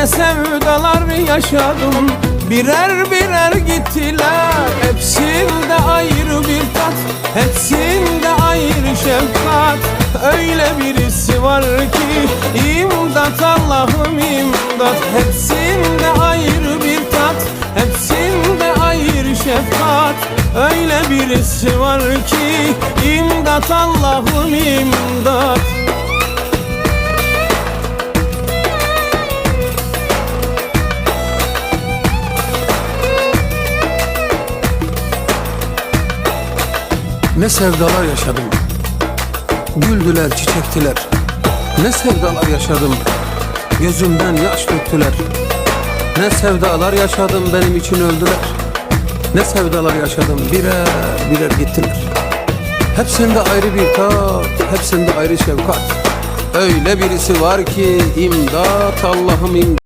Ne sevdalar yaşadım. Birer birer gittiler. Hepsinde ayrı bir tat. Hepsinde ayrı şefkat. Öyle birisi var ki imdat Allah'ım imdat. Hepsinde ayrı bir tat. Hepsinde ayrı şefkat. Öyle birisi var ki imdat Allah'ım imdat Ne sevdalar yaşadım. Güldüler, çiçektiler. Ne sevdalar yaşadım. Gözümden yaş döktüler. Ne sevdalar yaşadım benim için öldüler. Ne sevdalar yaşadım birer birer gittiler. Hepsinde ayrı bir tat Hepsinde ayrı şefkat. Öyle birisi var ki imdat Allah'ım imdat